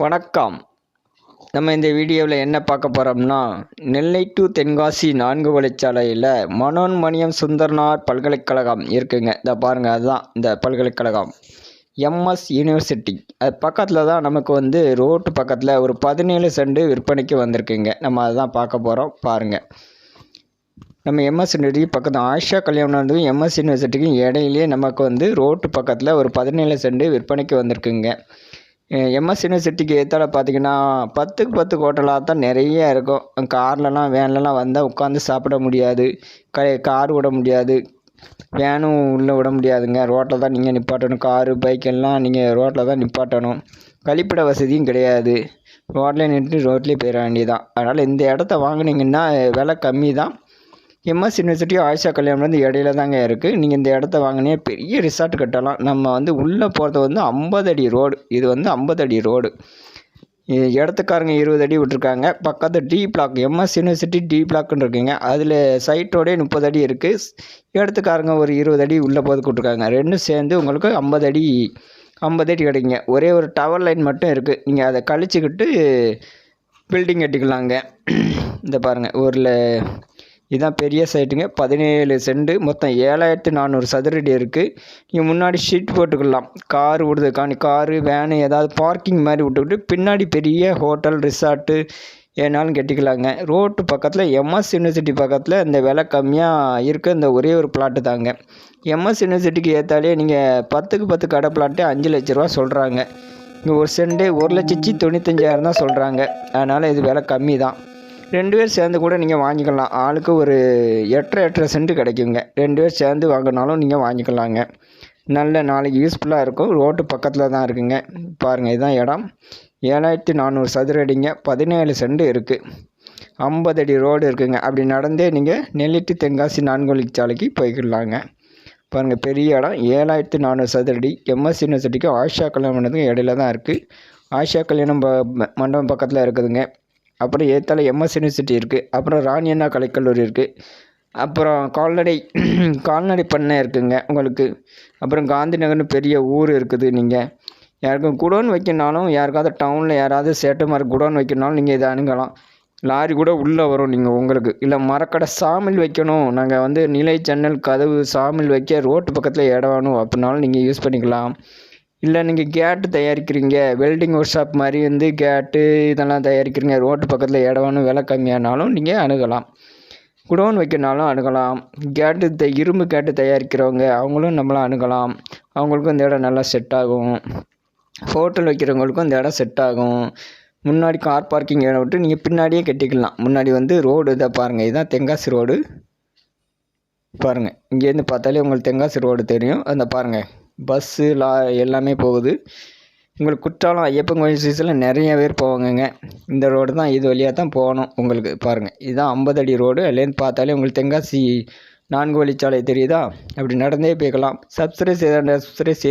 வணக்கம். நம்ம இந்த வீடியோவில் என்ன பார்க்க போகிறோம்னா நெல்லை டு தென்காசி நான்கு வழிச்சாலையில் மனோன்மணியம் சுந்தர்னார் பல்கலைக்கழகம் இருக்குங்க. இதை பாருங்கள் அதுதான் இந்த பல்கலைக்கழகம். MS university. அது பக்கத்தில் தான் நமக்கு வந்து ரோட்டு பக்கத்தில் ஒரு பதினேழு செண்டு விற்பனைக்கு வந்திருக்குங்க. நம்ம அதுதான் பார்க்க போகிறோம் பாருங்கள் நம்ம எம்எஸ் யூனிவர்சிட்டி பக்கத்தில் ஆயிஷா கல்யாணம் எம்எஸ் யூனிவர்சிட்டிக்கும் இடையிலேயே நமக்கு வந்து ரோட்டு பக்கத்தில் ஒரு பதினேழு செண்டு விற்பனைக்கு வந்திருக்குங்க. எம்எஸ் யூனிவர்சிட்டிக்கு ஏற்றால பார்த்தீங்கன்னா பத்துக்கு பத்து ஹோட்டலாக தான் நிறைய இருக்கும். கார்லலாம் வேன்லலாம் வந்தால் உட்காந்து சாப்பிட முடியாது. க கார் விட முடியாது. வேனும் உள்ளே விட முடியாதுங்க. ரோட்டில் தான் நீங்கள் நிப்பாட்டணும். காரு பைக் எல்லாம் நீங்கள் ரோட்டில் தான் நிப்பாட்டணும். கழிப்பிட வசதியும் கிடையாது. ரோட்லேயே நின்றுட்டு ரோட்லேயே போயிட வேண்டியதான் அதனால் இந்த இடத்த வாங்கினீங்கன்னா விலை கம்மி தான். எம்எஸ் யூனிவர்சிட்டி ஆயிஷா கல்யாணம் வந்து இடையில தாங்க இருக்குது நீங்கள் இந்த இடத்த வாங்கினே பெரிய ரிசார்ட் கட்டலாம். நம்ம வந்து உள்ளே போகிறது வந்து ஐம்பது அடி ரோடு இது வந்து ஐம்பது அடி ரோடு இடத்துக்காரங்க இருபது அடி விட்ருக்காங்க பக்கத்து D block MS university D பிளாக்னு இருக்குங்க. அதில் சைட்டோடே முப்பது அடி இருக்குது இடத்துக்காரங்க ஒரு இருபது அடி உள்ளே போது கொடுத்துருக்காங்க ரெண்டும் சேர்ந்து உங்களுக்கு ஐம்பது அடி ஐம்பது அடி கிடைக்குங்க ஒரே ஒரு டவர் லைன் மட்டும் இருக்குது நீங்கள் அதை கழிச்சுக்கிட்டு பில்டிங் கட்டிக்கலாங்க. இந்த பாருங்கள் ஊரில் இதுதான் பெரிய சைட்டுங்க பதினேழு செண்டு மொத்தம் ஏழாயிரத்தி நானூறு சதுரடி இருக்குது நீங்கள் முன்னாடி ஷீட் போட்டுக்கலாம். கார் காணி காரு வேனு ஏதாவது பார்க்கிங் மாதிரி விட்டுக்கிட்டு பின்னாடி பெரிய ஹோட்டல் ரிசார்ட்டு ஏனாலும் கட்டிக்கலாங்க. ரோட்டு பக்கத்தில் எம்எஸ் யூனிவர்சிட்டி பக்கத்தில் இந்த விலை கம்மியாக இருக்க. இந்த ஒரே ஒரு பிளாட்டு தாங்க. எம்எஸ் யூனிவர்சிட்டிக்கு ஏற்றாலே நீங்கள் பத்துக்கு பத்து கடை பிளாட்டு அஞ்சு லட்ச ரூபா சொல்கிறாங்க இங்கே ஒரு சென்ட்டு ஒரு லட்சத்தி தொண்ணூத்தஞ்சாயிரம் தான் சொல்கிறாங்க அதனால் இது விலை கம்மி தான் ரெண்டு பேர் சேர்ந்து கூட நீங்கள் வாங்கிக்கலாம். ஆளுக்கு ஒரு எட்டரை எட்டரை சென்ட் கிடைக்குங்க. ரெண்டு பேர் சேர்ந்து வாங்கினாலும் நீங்கள் வாங்கிக்கலாங்க. நல்ல நாளைக்கு யூஸ்ஃபுல்லாக இருக்கும். ரோட்டு பக்கத்தில் தான் இருக்குங்க. பாருங்கள் இதுதான் இடம். ஏழாயிரத்தி நானூறு சதுர அடிங்க. பதினேழு சென்ட் இருக்குது ஐம்பது அடி ரோடு இருக்குங்க. அப்படி நடந்தே நீங்கள் நெல்லிட்டு தென்காசி நான்கு சாலைக்கு போய்க்கிடலாங்க பாருங்கள் பெரிய இடம். ஏழாயிரத்தி நானூறு சதுரடி எம்எஸ் யூனிவர்சிட்டிக்கு ஆஷா கல்யாணம் பண்ணதுக்கு இடையில தான் இருக்குது ஆஷா கல்யாணம் மண்டபம் பக்கத்தில் இருக்குதுங்க. அப்புறம் ஏத்தால எம்எஸ் யூனிவர்சிட்டி இருக்குது அப்புறம் ராணி அண்ணா கலைக்கல்லூரி இருக்குது அப்புறம் கால்நடை கால்நடை பண்ணை இருக்குதுங்க உங்களுக்கு. அப்புறம் காந்தி நகர்னு பெரிய ஊர் இருக்குது நீங்கள் யாருக்கும் குடோன் வைக்கணுனாலும் யாருக்காவது டவுனில் யாராவது சேட்டு மாதிரி குடோன் வைக்கணுனாலும் நீங்கள் இதை அணுகலாம். லாரி கூட உள்ளே வரும் நீங்கள் உங்களுக்கு. இல்லை மரக்கடை சாமில் வைக்கணும். நாங்கள் வந்து நிலை ஜன்னல் கதவு சாமில் வைக்க ரோட்டு பக்கத்தில் இடம் வேணும். அப்படின்னாலும் நீங்கள் யூஸ் பண்ணிக்கலாம். இல்லை நீங்கள் கேட்டு தயாரிக்கிறீங்க. வெல்டிங் ஒர்க் ஷாப் மாதிரி வந்து கேட்டு இதெல்லாம் தயாரிக்கிறீங்க. ரோட்டு பக்கத்தில் இடம்னு விலை கம்மியானாலும் நீங்கள் அணுகலாம். குடோன் வைக்கணுனாலும் அணுகலாம். கேட்டு த இரும்பு கேட்டு தயாரிக்கிறவங்க அவங்களும் நம்மளாம் அணுகலாம். அவங்களுக்கும் இந்த இடம் நல்லா செட் ஆகும். ஹோட்டல் வைக்கிறவங்களுக்கும் இந்த இடம் செட் ஆகும். முன்னாடி கார் பார்க்கிங் இடம் விட்டு நீங்கள் பின்னாடியே கட்டிக்கலாம். முன்னாடி வந்து ரோடு இதை பாருங்கள் இதுதான் தென்காசி ரோடு பாருங்கள் இங்கேருந்து பார்த்தாலே உங்களுக்கு தெங்காசி ரோடு தெரியும். அந்த பாருங்கள் பஸ்ஸு லா எல்லாமே போகுது. உங்களுக்கு குற்றாலம் ஐயப்பன் கோயில் சீசனில் நிறைய பேர் போவாங்கங்க. இந்த ரோடு தான் இது வழியாக தான் போகணும் உங்களுக்கு பாருங்கள் இதுதான் ஐம்பது அடி ரோடு அதுலேருந்து பார்த்தாலே உங்களுக்கு தென்காசி நான்கு வழிச்சாலை தெரியுதா? அப்படி நடந்தே போய்க்கலாம். சப்ஸ்கிரைப் செய்த சப்ஸ்கிரைப்